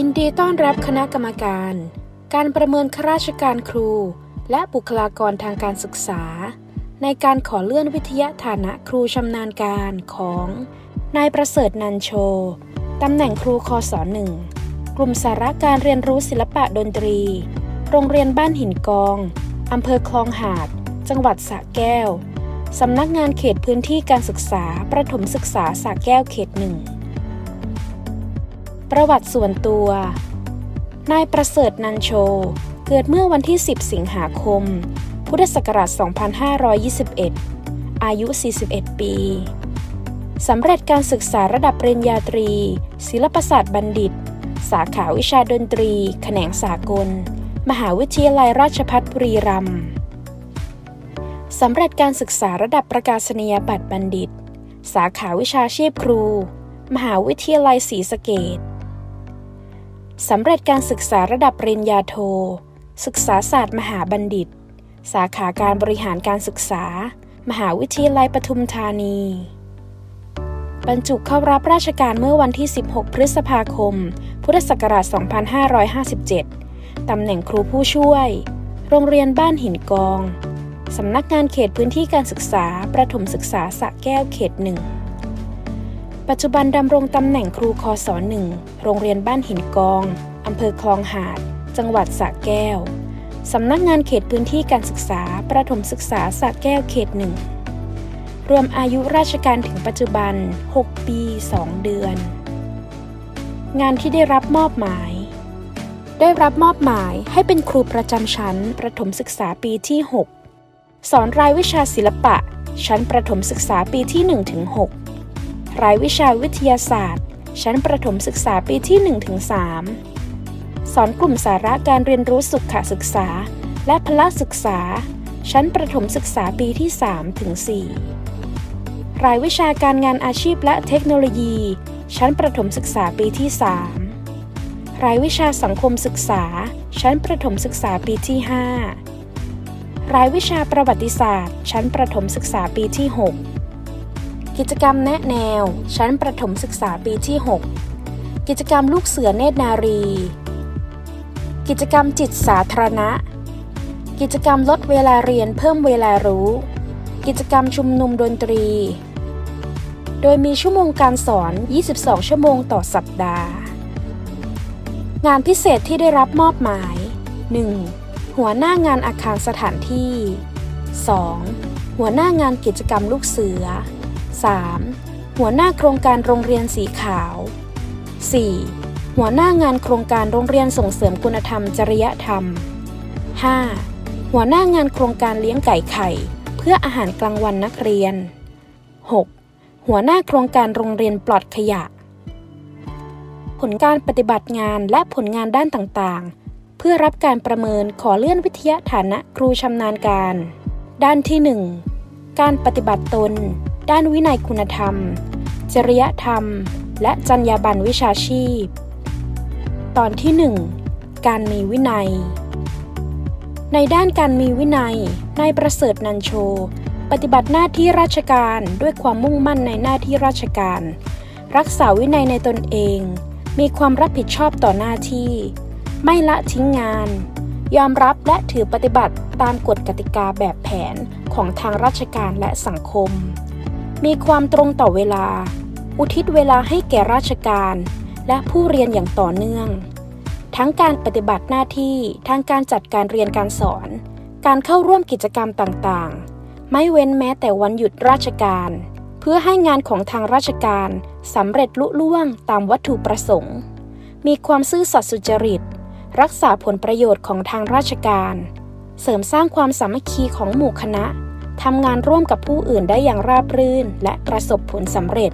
ยินดีต้อนรับคณะกรรมการ การประเมินข้าราชการครู และบุคลากรทางการศึกษา ในการขอเลื่อนวิทยาฐานะครูชำนาญการของนายประเสริฐนันโช ตำแหน่งครูคศหนึ่งกลุ่มสาระการเรียนรู้ศิลปะดนตรี โรงเรียนบ้านหินกอง อำเภอคลองหาด จังหวัดสระแก้ว สำนักงานเขตพื้นที่การศึกษาประถมศึกษาสระแก้วเขตหนึ่ง ประวัติส่วนตัว นายประเสริฐนันโช เกิดเมื่อวันที่ 10 สิงหาคม พุทธศักราช 2521 อายุ 41 ปี สำเร็จการศึกษาระดับปริญญาตรี ศิลปศาสตร์บัณฑิต สาขาวิชาดนตรี แขนงสากล มหาวิทยาลัยราชภัฏบุรีรัมย์สำเร็จการศึกษาระดับประกาศนียบัตรบัณฑิต สาขาวิชาชีพครู มหาวิทยาลัยศรีสะเกษ สำเร็จการศึกษาระดับปริญญาโท ศึกษาศาสตร์มหาบัณฑิต สาขาการบริหารการศึกษา มหาวิทยาลัยปทุมธานี บรรจุเข้ารับราชการเมื่อวันที่ 16 พฤษภาคม พุทธศักราช 2557 ตำแหน่งครูผู้ช่วย โรงเรียนบ้านหินกอง สำนักงานเขตพื้นที่การศึกษา ประถมศึกษาสะแก้วเขตหนึ่ง ปัจจุบันดำรงตำแหน่งครูคศหนึ่งโรงเรียนบ้านหินกองอำเภอคลองหาด จังหวัดสระแก้ว สำนักงานเขตพื้นที่การศึกษา ประถมศึกษาสระแก้วเขตหนึ่ง รวมอายุราชการถึงปัจจุบัน 6 ปี 2 เดือน งานที่ได้รับมอบหมาย ได้รับมอบหมายให้เป็นครูประจำชั้น ประถมศึกษาปีที่ 6 สอนรายวิชาศิลปะ ชั้นประถมศึกษาปีที่ 1-6 รายวิชาวิทยาศาสตร์ ชั้นประถมศึกษาปีที่ 1-3 สอนกลุ่มสาระการเรียนรู้สุขศึกษา และพละศึกษา ชั้นประถมศึกษาปีที่ 3-4 รายวิชาการงานอาชีพและเทคโนโลยี ชั้นประถมศึกษาปีที่ 3 รายวิชาสังคมศึกษา ชั้นประถมศึกษาปีที่ 5รายวิชาประวัติศาสตร์ ชั้นประถมศึกษาปีที่ 6 กิจกรรมแนะแนว ชั้นประถมศึกษาปีที่ 6 กิจกรรมลูกเสือเนตรนารี กิจกรรมจิตสาธารณะ กิจกรรมลดเวลาเรียนเพิ่มเวลารู้ กิจกรรมชุมนุมดนตรี โดยมีชั่วโมงการสอน 22 ชั่วโมงต่อสัปดาห์ งานพิเศษที่ได้รับมอบหมาย 1. หัวหน้างานอาคารสถานที่ 2. หัวหน้างานกิจกรรมลูกเสือ 3. หัวหน้าโครงการโรงเรียนสีขาว 4. หัวหน้างานโครงการโรงเรียนส่งเสริมคุณธรรมจริยธรรม 5. หัวหน้างานโครงการเลี้ยงไก่ไข่ เพื่ออาหารกลางวันนักเรียน 6. หัวหน้าโครงการโรงเรียนปลอดขยะ ผลการปฏิบัติงานและผลงานด้านต่างๆ เพื่อรับการประเมินขอเลื่อนวิทยาฐานะครูชำนาญการ ด้านที่ 1 การปฏิบัติตน ด้านวินัยคุณธรรม จริยธรรม และจรรยาบรรณวิชาชีพ ตอนที่ 1 การมีวินัย ในด้านการมีวินัย นายประเสริฐนันโช ปฏิบัติหน้าที่ราชการด้วยความมุ่งมั่นในหน้าที่ราชการ รักษาวินัยในตนเอง มีความรับผิดชอบต่อหน้าที่ ไม่ละทิ้งงาน ยอมรับ และถือปฏิบัติตามกฎกติกาแบบแผนของทางราชการและสังคม มีความตรงต่อเวลา อุทิศเวลาให้แก่ราชการ และผู้เรียนอย่างต่อเนื่อง ทั้งการปฏิบัติหน้าที่ทางการจัดการเรียนการสอน การเข้าร่วมกิจกรรมต่างๆ ไม่เว้นแม้แต่วันหยุดราชการ เพื่อให้งานของทางราชการสำเร็จลุล่วงตามวัตถุประสงค์ มีความซื่อสัตย์สุจริต รักษาผลประโยชน์ของทางราชการ เสริมสร้างความสามัคคีของหมู่คณะทำงานร่วมกับผู้อื่นได้อย่างราบรื่น และประสบผลสำเร็จ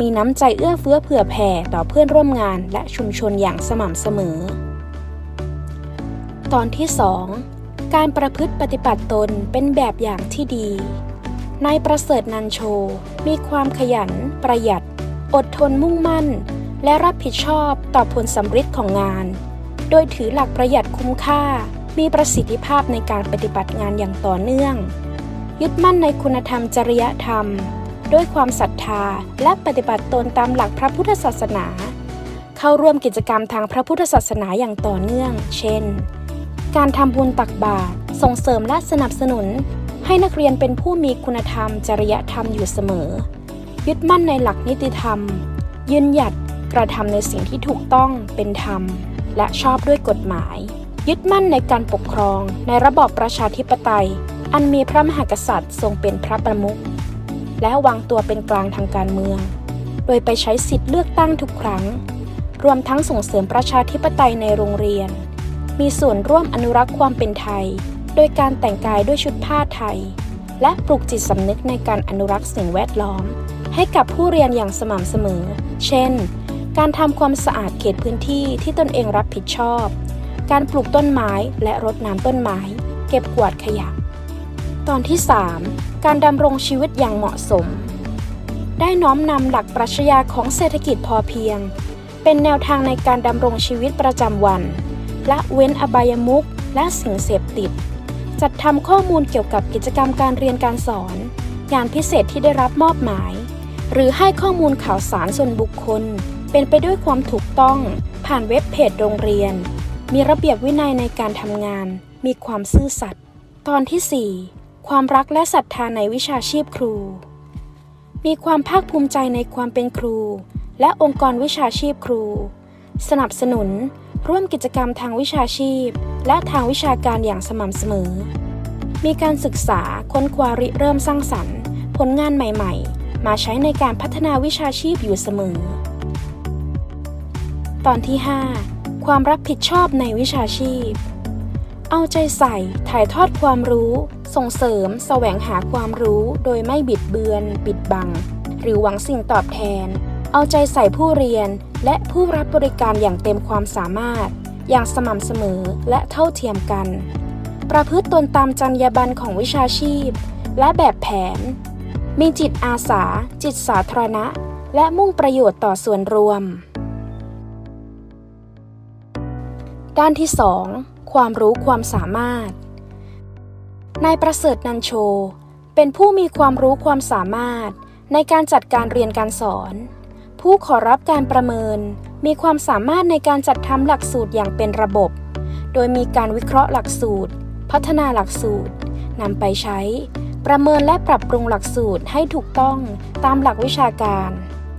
มีน้ำใจเอื้อเฟื้อเผื่อแผ่ต่อเพื่อนร่วมงานและชุมชนอย่างสม่ำเสมอ ตอนที่ 2 การประพฤติปฏิบัติตนเป็นแบบอย่างที่ดี นายประเสริฐนันโช มีความขยัน ประหยัด อดทนมุ่งมั่น และรับผิดชอบต่อผลสำเร็จของงาน โดยถือหลักประหยัดคุ้มค่า มีประสิทธิภาพในการปฏิบัติงานอย่างต่อเนื่อง ยึดมั่นในคุณธรรมจริยธรรม ด้วยความศรัทธาและปฏิบัติตนตามหลักพระพุทธศาสนา เข้าร่วมกิจกรรมทางพระพุทธศาสนาอย่างต่อเนื่อง เช่น การทำบุญตักบาตรส่งเสริมและสนับสนุน ให้นักเรียนเป็นผู้มีคุณธรรม จริยธรรมอยู่เสมอ ยึดมั่นในหลักนิติธรรม ยืนหยัดกระทำในสิ่งที่ถูกต้องเป็นธรรม และชอบด้วยกฎหมาย ยึดมั่นในการปกครองในระบอบประชาธิปไตย อันมีพระมหากษัตริย์ทรงเป็นพระประมุขและวางตัวเป็นกลางทางการเมือง โดยไปใช้สิทธิ์เลือกตั้งทุกครั้ง รวมทั้งส่งเสริมประชาธิปไตยในโรงเรียน มีส่วนร่วมอนุรักษ์ความเป็นไทย โดยการแต่งกายด้วยชุดผ้าไทย และปลุกจิตสำนึกในการอนุรักษ์สิ่งแวดล้อม ให้กับผู้เรียนอย่างสม่ำเสมอ เช่น การทำความสะอาดเขตพื้นที่ที่ตนเองรับผิดชอบ การปลูกต้นไม้และรดน้ำต้นไม้ เก็บกวาดขยะ ตอนที่ 3 การดำรงชีวิตอย่างเหมาะสม ได้น้อมนำหลักปรัชญาของเศรษฐกิจพอเพียง เป็นแนวทางในการดำรงชีวิตประจำวันและเว้นอบายมุขและสิ่งเสพติด จัดทำข้อมูลเกี่ยวกับกิจกรรมการเรียนการสอน งานพิเศษที่ได้รับมอบหมาย หรือให้ข้อมูลข่าวสารส่วนบุคคล เป็นไปด้วยความถูกต้อง ผ่านเว็บเพจโรงเรียน มีระเบียบวินัยในการทำงาน มีความซื่อสัตย์ตอนที่ 4 ความรักและศรัทธาในวิชาชีพครู มีความภาคภูมิใจในความเป็นครู และองค์กรวิชาชีพครู สนับสนุน ร่วมกิจกรรมทางวิชาชีพ และทางวิชาการอย่างสม่ำเสมอ มีการศึกษาค้นคว้าริเริ่มสร้างสรรค์ ผลงานใหม่ ๆ มาใช้ในการพัฒนาวิชาชีพอยู่เสมอ ตอนที่ 5 ความรับผิดชอบในวิชาชีพ เอาใจใส่ถ่ายทอดความรู้ ส่งเสริม แสวงหาความรู้โดยไม่บิดเบือน ปิดบัง หรือหวังสิ่งตอบแทน เอาใจใส่ผู้เรียนและผู้รับบริการอย่างเต็มความสามารถ อย่างสม่ำเสมอและเท่าเทียมกัน ประพฤติตนตามจรรยาบรรณของวิชาชีพ และแบบแผน มีจิตอาสา จิตสาธารณะ และมุ่งประโยชน์ต่อส่วนรวม ด้านที่ 2 ความรู้ความสามารถ นายประเสริฐนันโช เป็นผู้มีความรู้ความสามารถ ในการจัดการเรียนการสอน ผู้ขอรับการประเมิน มีความสามารถในการจัดทำหลักสูตรอย่างเป็นระบบ โดยมีการวิเคราะห์หลักสูตร พัฒนาหลักสูตรนำไปใช้ ประเมินและปรับปรุงหลักสูตรให้ถูกต้องตามหลักวิชาการ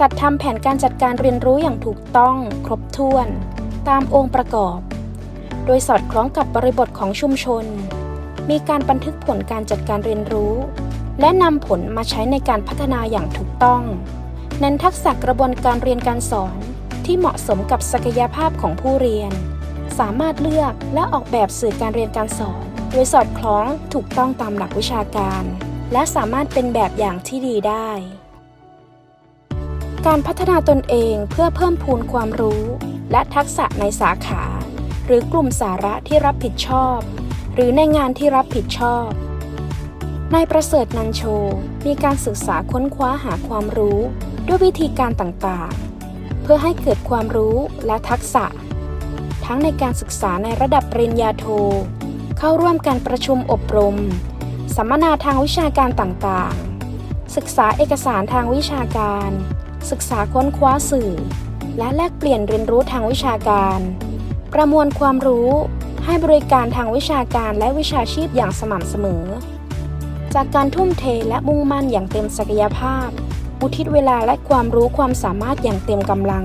จัดทำแผนการจัดการเรียนรู้อย่างถูกต้อง ครบถ้วน ตามองค์ประกอบ โดยสอดคล้องกับบริบทของชุมชน มีการบันทึกผลการจัดการเรียนรู้ และนำผลมาใช้ในการพัฒนาอย่างถูกต้อง เน้นทักษะกระบวนการเรียนการสอนที่เหมาะสมกับศักยภาพของผู้เรียน สามารถเลือกและออกแบบสื่อการเรียนการสอน โดยสอดคล้องถูกต้องตามหลักวิชาการ และสามารถเป็นแบบอย่างที่ดีได้ การพัฒนาตนเองเพื่อเพิ่มพูนความรู้ และทักษะในสาขา หรือกลุ่มสาระที่รับผิดชอบ หรือในงานที่รับผิดชอบนายประเสริฐนันโช มีการศึกษาค้นคว้าหาความรู้ ด้วยวิธีการต่างๆ เพื่อให้เกิดความรู้และทักษะ ทั้งในการศึกษาในระดับปริญญาโท เข้าร่วมการประชุมอบรม สัมมนาทางวิชาการต่างๆ ศึกษาเอกสารทางวิชาการ ศึกษาค้นคว้าสื่อ และแลกเปลี่ยนเรียนรู้ทางวิชาการ ประมวลความรู้ ให้บริการทางวิชาการและวิชาชีพอย่างสม่ำเสมอ จากการทุ่มเทและมุ่งมั่นอย่างเต็มศักยภาพ อุทิศเวลาและความรู้ความสามารถอย่างเต็มกำลัง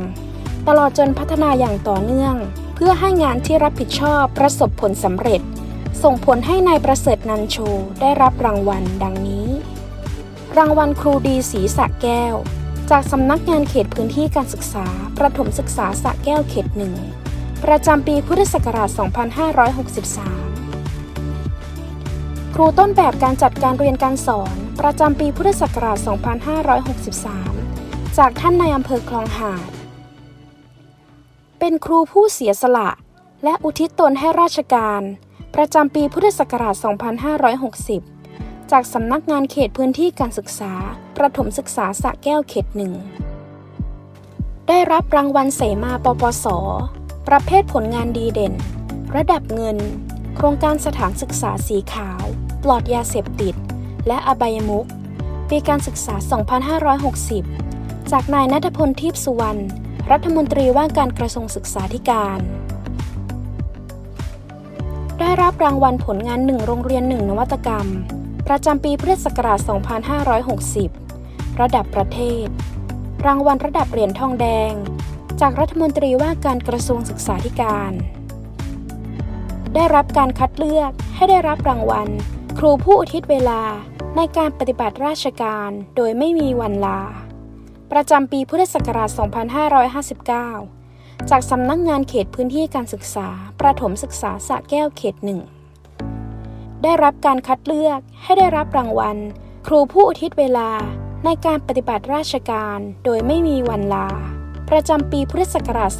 ตลอดจนพัฒนาอย่างต่อเนื่อง เพื่อให้งานที่รับผิดชอบประสบผลสำเร็จ ส่งผลให้นายประเสริฐนันโชได้รับรางวัลดังนี้ รางวัลครูดีศรีสะแก้ว จากสำนักงานเขตพื้นที่การศึกษา ประถมศึกษาสระแก้วเขตหนึ่ง ประจำปีพุทธศักราช 2563 ครูต้นแบบการจัดการเรียนการสอน ประจำปีพุทธศักราช 2563 จากท่านนายอำเภอคลองหาด เป็นครูผู้เสียสละ และอุทิศตนให้ราชการ ประจำปีพุทธศักราช 2560 จากสำนักงานเขตพื้นที่การศึกษา ประถมศึกษาสระแก้วเขตหนึ่ง ได้รับรางวัลเสมาปปส ประเภทผลงานดีเด่น ระดับเงิน โครงการสถานศึกษาสีขาว ปลอดยาเสพติด และอบายมุขปีการศึกษา 2560 จากนายนัทพลทิพสุวรรณ รัฐมนตรีว่าการกระทรวงศึกษาธิการ ได้รับรางวัลผลงานหนึ่งโรงเรียนหนึ่งนวัตกรรม ประจำปีพุทธศักราช 2560 ระดับประเทศ รางวัลระดับเหรียญทองแดง จากรัฐมนตรีว่าการกระทรวงศึกษาธิการ ได้รับการคัดเลือกให้ได้รับรางวัล ครูผู้อุทิศเวลาในการปฏิบัติราชการโดยไม่มีวันลา ประจำปีพุทธศักราช 2559 จากสำนักงงานเขตพื้นที่การศึกษา ประถมศึกษาสระแก้วเขตหนึ่ง ได้รับการคัดเลือกให้ได้รับรางวัล ครูผู้อุทิศเวลาในการปฏิบัติราชการโดยไม่มีวันลา ประจำปีพุทธศักราช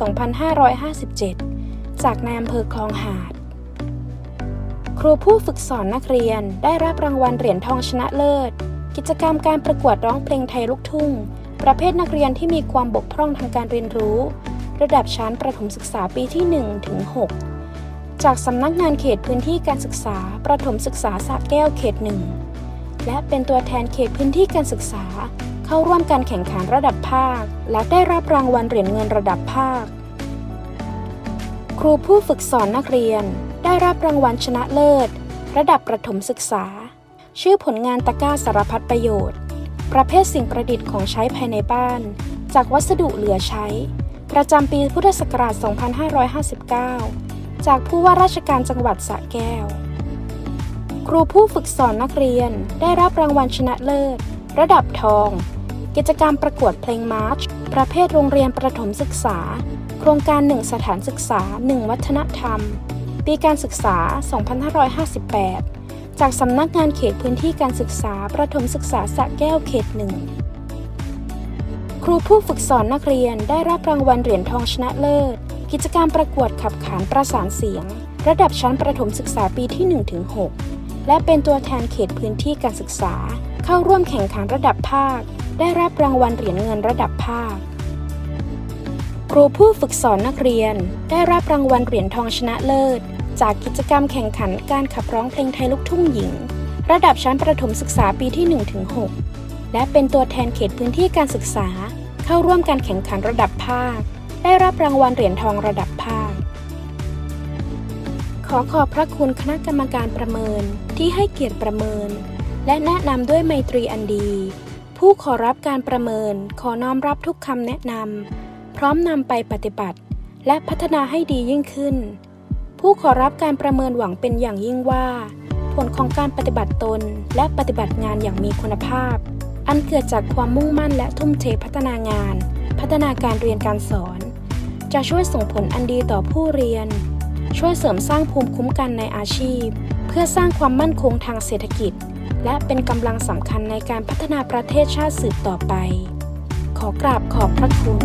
2557 จากนายอำเภอคลองหาด ครูผู้ฝึกสอนนักเรียนได้รับรางวัลเหรียญทองชนะเลิศ กิจกรรมการประกวดร้องเพลงไทยลูกทุ่ง ประเภทนักเรียนที่มีความบกพร่องทางการเรียนรู้ ระดับชั้นประถมศึกษาปีที่1ถึง6จากสำนักงานเขตพื้นที่การศึกษา ประถมศึกษาสระแก้วเขตหนึ่งและเป็นตัวแทนเขตพื้นที่การศึกษา เข้าร่วมการแข่งขันระดับภาค และได้รับรางวัลเหรียญเงินระดับภาค ครูผู้ฝึกสอนนักเรียน ได้รับรางวัลชนะเลิศ ระดับประถมศึกษา ชื่อผลงานตะกร้าสารพัดประโยชน์ ประเภทสิ่งประดิษฐ์ของใช้ภายในบ้าน จากวัสดุเหลือใช้ ประจำปีพุทธศักราช 2559 จากผู้ว่าราชการจังหวัดสระแก้วครูผู้ฝึกสอนนักเรียนได้รับรางวัลชนะเลิศ ระดับทอง กิจกรรมประกวดเพลงมาร์ช ประเภทโรงเรียนประถมศึกษา โครงการ 1 สถานศึกษา 1 วัฒนธรรม ปีการศึกษา 2558 จากสำนักงานเขตพื้นที่การศึกษา ประถมศึกษาสระแก้วเขตหนึ่ง ครูผู้ฝึกสอนนักเรียนได้รับรางวัลเหรียญทองชนะเลิศ กิจกรรมประกวดขับขานประสานเสียง ระดับชั้นประถมศึกษาปีที่ 1-6 และเป็นตัวแทนเขตพื้นที่การศึกษา เข้าร่วมแข่งขันระดับภาค ได้รับรางวัลเหรียญเงินระดับภาค ครูผู้ฝึกสอนนักเรียน ได้รับรางวัลเหรียญทองชนะเลิศ จากกิจกรรมแข่งขันการขับร้องเพลงไทยลูกทุ่งหญิง ระดับชั้นประถมศึกษาปีที่ 1-6 และเป็นตัวแทนเขตพื้นที่การศึกษา เข้าร่วมการแข่งขันระดับภาค ได้รับรางวัลเหรียญทองระดับภาคขอขอบพระคุณคณะกรรมการประเมินที่ให้เกียรติประเมิน และแนะนำด้วยไมตรีอันดี ผู้ขอรับการประเมินขอน้อมรับทุกคำแนะนำพร้อมนำไปปฏิบัติ และพัฒนาให้ดียิ่งขึ้น ผู้ขอรับการประเมินหวังเป็นอย่างยิ่งว่า ผลของการปฏิบัติตนและปฏิบัติงานอย่างมีคุณภาพ อันเกิดจากความมุ่งมั่นและทุ่มเทพัฒนางาน พัฒนาการเรียนการสอน จะช่วยส่งผลอันดีต่อผู้เรียน ช่วยเสริมสร้างภูมิคุ้มกันในอาชีพ เพื่อสร้างความมั่นคงทางเศรษฐกิจ และเป็นกำลังสำคัญในการพัฒนาประเทศชาติสืบต่อไป ขอกราบขอบพระคุณ